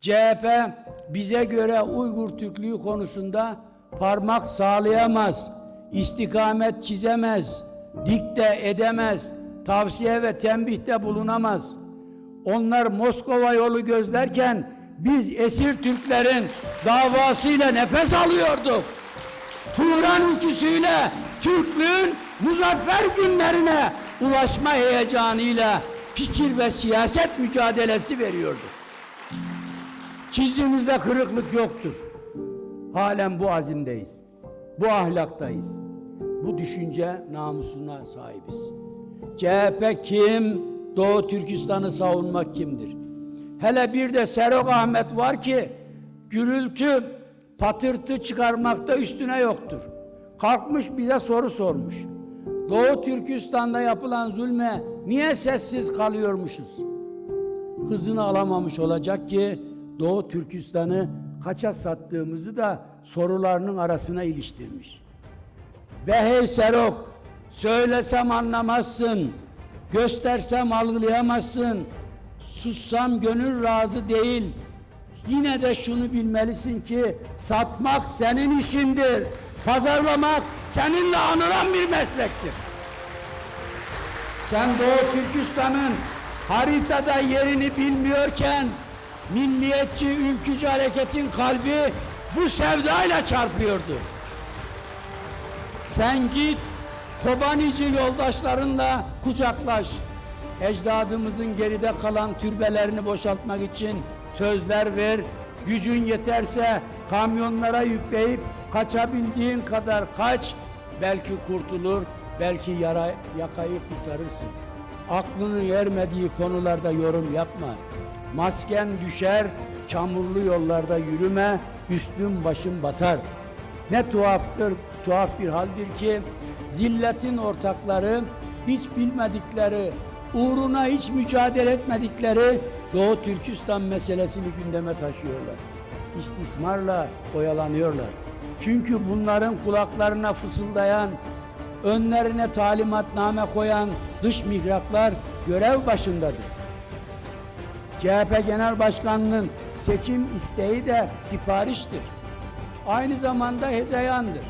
CHP bize göre Uygur Türklüğü konusunda parmak sağlayamaz, istikamet çizemez, dikte edemez, tavsiye ve tembihte bulunamaz. Onlar Moskova yolu gözlerken biz esir Türklerin davasıyla nefes alıyorduk. Turan ülküsüyle Türklüğün muzaffer günlerine ulaşma heyecanıyla fikir ve siyaset mücadelesi veriyordu. Çizdiğimizde kırıklık yoktur. Halen bu azimdeyiz. Bu ahlaktayız. Bu düşünce namusuna sahibiz. CHP kim? Doğu Türkistan'ı savunmak kimdir? Hele bir de Serok Ahmet var ki gürültü, patırtı çıkarmakta üstüne yoktur. Kalkmış bize soru sormuş. Doğu Türkistan'da yapılan zulme niye sessiz kalıyormuşuz? hızını alamamış olacak ki Doğu Türkistan'ı kaça sattığımızı da sorularının arasına iliştirmiş. Ve hey Serok, söylesem anlamazsın, göstersem algılayamazsın, sussam gönül razı değil. Yine de şunu bilmelisin ki satmak senin işindir, pazarlamak seninle anılan bir meslektir. Sen Doğu Türkistan'ın haritada yerini bilmiyorken milliyetçi ülkücü hareketin kalbi bu sevdayla çarpıyordu. Sen git Kobanici yoldaşlarınla kucaklaş. Ecdadımızın geride kalan türbelerini boşaltmak için sözler ver. Gücün yeterse kamyonlara yükleyip kaçabildiğin kadar kaç. Belki kurtulur, belki yara, yakayı kurtarırsın. Aklının ermediği konularda yorum yapma. Masken düşer, çamurlu yollarda yürüme, üstün başın batar. Ne tuhaftır, tuhaf bir haldir ki zilletin ortakları hiç bilmedikleri, uğruna hiç mücadele etmedikleri Doğu Türkistan meselesini gündeme taşıyorlar. İstismarla oyalanıyorlar. Çünkü bunların kulaklarına fısıldayan, önlerine talimatname koyan dış mihraklar görev başındadır. CHP Genel Başkanı'nın seçim isteği de sipariştir. Aynı zamanda hezeyandır.